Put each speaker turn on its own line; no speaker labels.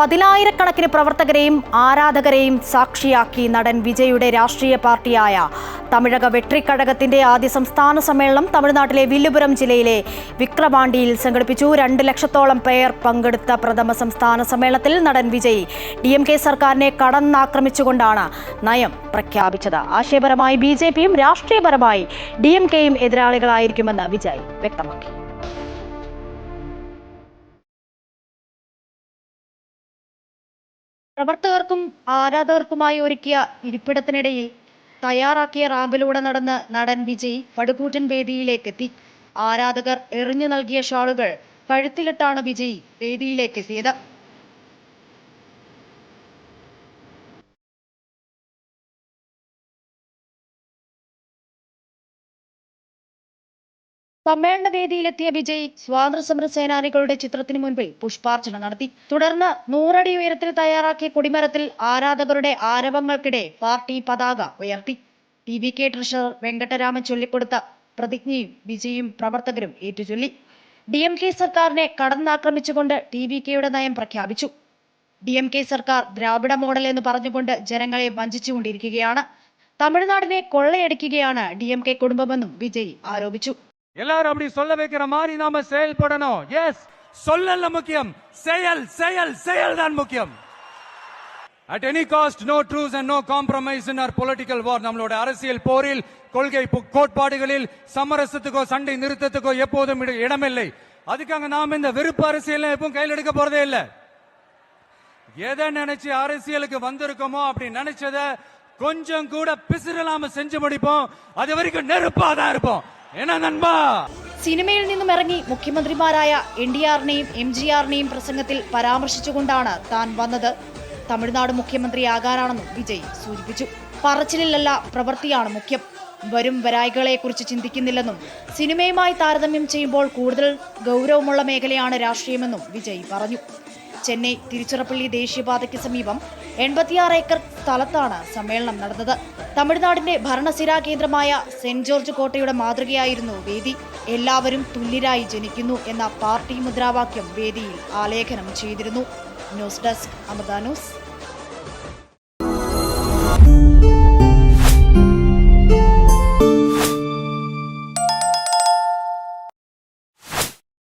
പതിനായിരക്കണക്കിന് പ്രവർത്തകരെയും ആരാധകരെയും സാക്ഷിയാക്കി നടൻ വിജയുടെ രാഷ്ട്രീയ പാർട്ടിയായ തമിഴക വെട്രിക്കഴകത്തിന്റെ ആദ്യ സംസ്ഥാന സമ്മേളനം തമിഴ്നാട്ടിലെ വില്ലുപുരം ജില്ലയിലെ വിക്രവാണ്ടിയിൽ സംഘടിപ്പിച്ചു. രണ്ട് ലക്ഷത്തോളം പേർ പങ്കെടുത്ത പ്രഥമ സംസ്ഥാന സമ്മേളനത്തിൽ നടൻ വിജയ് ഡി എം കെ സർക്കാരിനെ കടന്നാക്രമിച്ചുകൊണ്ടാണ് നയം പ്രഖ്യാപിച്ചത്. ആശയപരമായി ബി ജെ പിയും രാഷ്ട്രീയപരമായി ഡി എം കെയും എതിരാളികളായിരിക്കുമെന്ന് വിജയ് വ്യക്തമാക്കി. പ്രവർത്തകർക്കും ആരാധകർക്കുമായി ഒരുക്കിയ ഇരിപ്പിടത്തിനിടയിൽ തയ്യാറാക്കിയ റാമ്പിലൂടെ നടന്ന് നടൻ വിജയ് പടുകൂറ്റൻ വേദിയിലേക്ക് എത്തി ആരാധകർ എറിഞ്ഞു നൽകിയ ഷാളുകൾ കഴുത്തിലിട്ടാണ് വിജയ് വേദിയിലേക്ക് സമ്മേളന വേദിയിലെത്തിയ വിജയ് സ്വാതന്ത്ര്യ സമര സേനാനികളുടെ ചിത്രത്തിന് മുൻപിൽ പുഷ്പാർച്ചന നടത്തി. തുടർന്ന് നൂറടി ഉയരത്തിൽ തയ്യാറാക്കിയ കൊടിമരത്തിൽ ആരാധകരുടെ ആരവങ്ങൾക്കിടെ പാർട്ടി പതാക ഉയർത്തി. T V K treasurer Venkataraman ചൊല്ലിക്കൊടുത്ത പ്രതിജ്ഞയും വിജയും പ്രവർത്തകരും ഏറ്റുചൊല്ലി. ഡി എം കെ സർക്കാരിനെ കടന്നാക്രമിച്ചുകൊണ്ട് ടി വി കെയുടെ നയം പ്രഖ്യാപിച്ചു. ഡി എം കെ സർക്കാർ ദ്രാവിഡ മോഡൽ എന്ന് പറഞ്ഞുകൊണ്ട് ജനങ്ങളെ വഞ്ചിച്ചുകൊണ്ടിരിക്കുകയാണ്. തമിഴ്നാടിനെ കൊള്ളയടിക്കുകയാണ് ഡി എം കെ കുടുംബമെന്നും വിജയ് ആരോപിച്ചു.
எல்லாரும் அப்படி சொல்ல வைக்கிற மாதிரி நாம செயல்படணும். எஸ் சொல்லல முக்கியம். செயல் செயல் செயல் தான் முக்கியம். At any cost no truce and no compromise in our political war நம்மளோட அரசியல் போரில் கொள்கை கோட்பாடுகளில் சமரசத்துக்கோ சண்டை நிறுத்தத்துக்கோ எப்போதும் இடமில்லை. அதுக்காக நாம் இந்த வெறுப்பு அரசியல் எப்பவும் கையில் எடுக்க போறதே இல்லை. எதை நினைச்சு அரசியலுக்கு வந்திருக்கோமோ அப்படி நினைச்சத கொஞ்சம் கூட பிசிறலாம செஞ்சு முடிப்போம். அது வரைக்கும் நெருப்பா தான் இருப்போம்.
സിനിമയിൽ നിന്നും ഇറങ്ങി മുഖ്യമന്ത്രിമാരായ എൻ ഡി ആറിനെയും എം ജി ആറിനെയും പ്രസംഗത്തിൽ പരാമർശിച്ചുകൊണ്ടാണ് താൻ വന്നത്. തമിഴ്നാട് മുഖ്യമന്ത്രിയാകാനാണെന്നും വിജയ് സൂചിപ്പിച്ചു. പറച്ചിലിലല്ല പ്രവൃത്തിയാണ് മുഖ്യം. വരും വരായികളെക്കുറിച്ച് ചിന്തിക്കുന്നില്ലെന്നും സിനിമയുമായി താരതമ്യം ചെയ്യുമ്പോൾ കൂടുതൽ ഗൗരവമുള്ള മേഖലയാണ് രാഷ്ട്രീയമെന്നും വിജയ് പറഞ്ഞു. ചെന്നൈ തിരുച്ചിറപ്പള്ളി ദേശീയപാതയ്ക്ക് സമീപം എൺപത്തിയാറ് ഏക്കർ സ്ഥലത്താണ് സമ്മേളനം നടന്നത്. തമിഴ്നാടിന്റെ ഭരണസിരാ കേന്ദ്രമായ സെന്റ് ജോർജ് കോട്ടയുടെ മാതൃകയായിരുന്നു വേദി. എല്ലാവരും തുല്യരായി ജനിക്കുന്നു എന്ന പാർട്ടി മുദ്രാവാക്യം വേദിയിൽ ആലേഖനം ചെയ്തിരുന്നു. News desk Amrita news.